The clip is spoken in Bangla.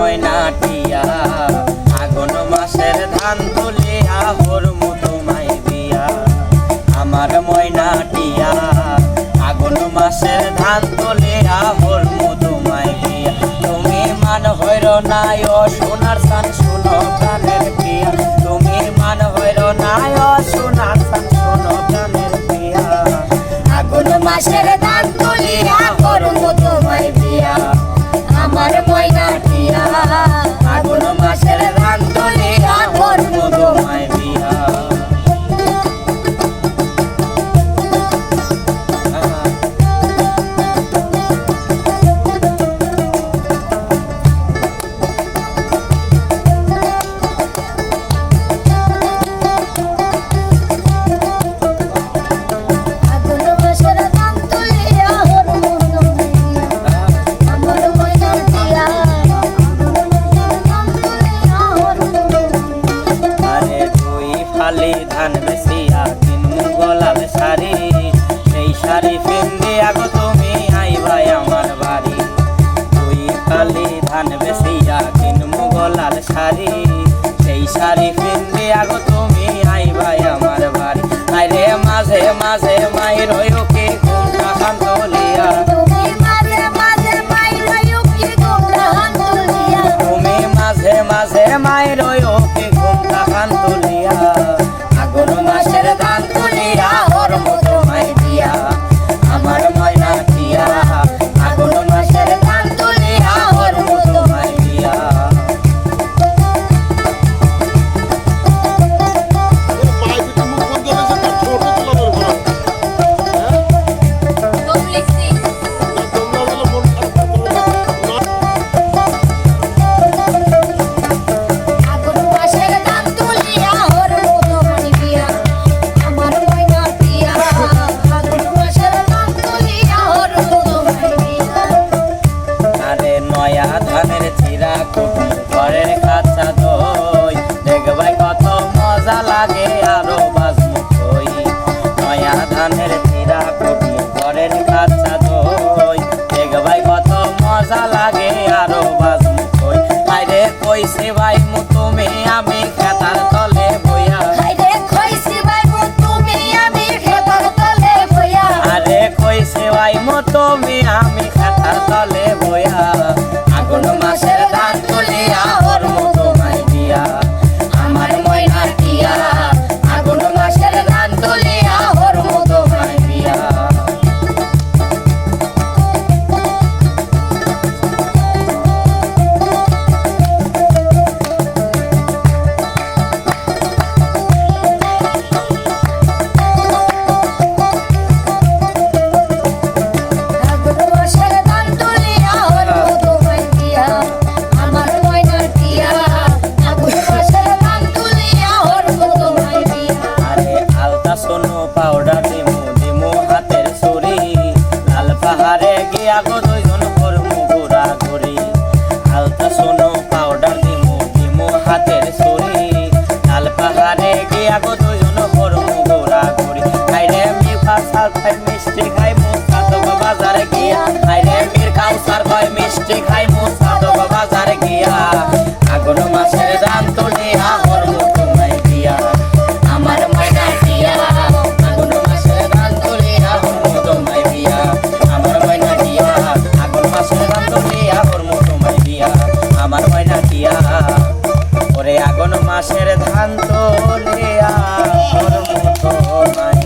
ময়নাটিয়া। আগুন মাসের ধান তুলিয়া হরমু তোমায় বিয়া আমার ময়নাটিয়া, আগুন মাসের ধান তুলিয়া হরমু তোমায় বিয়া তুমি মান হইর নাই ও সোনার সান শুনো তুমি মান হইর নাই ও সোনার সান শুনো মাসের ধান করব তোমায় বিয়া আমার ময়না টিয়া আগুন ধান বেশিয়া কিনু গলাল শাড়ি। সেই শাড়ি ফিন্দি আগো তুমি আইবাই আমার বাড়ি। তুই ফালি ধান বেশিয়া কিনু গলাল শাড়ি। সেই শাড়ি ফিন্দি আগো তুমি আইবাই আমার বাড়ি। আরে মাঝে মাঝে মায়ের হইকে ঘুমটা খান তুলিয়া। মাঝে মাঝে মায়ের ওকে ঘুমটা খান মজা লাগে আরও বাজমু কই নয়া ধানের চিরা কুটু ঘরের কাঁচা দই। দেখবাই কত মজা লাগে আরও বাজমু কই আরে কইছে ভাই মু তুমি আমি খেতার তলে বইয়া। হাইরে কইছি ভাই মু তুমি আমি খেতার তলে বইয়া। আরে কইছে ভাই মু তুমি আমি খেতার তলে কাঁঠাল খাই মিষ্টি খাই মোসাদক বাজারে গিয়া। আইরে মীর কাউসার কয় মিষ্টি খাই মোসাদক বাজারে গিয়া। আগুন মাসের দাম তুলিয়া, হর মুখমাই দিয়া। আমার মাইনা দিয়া, আগুন মাসের দাম তুলিয়া, হর মুখমাই দিয়া। আমার মাইনা দিয়া, আগুন মাসের দাম তুলিয়া, হর মুখমাই দিয়া। আমার ময়না দিয়া, ওরে আগুন মাসের ধান তোলিয়া, হর মুখমাই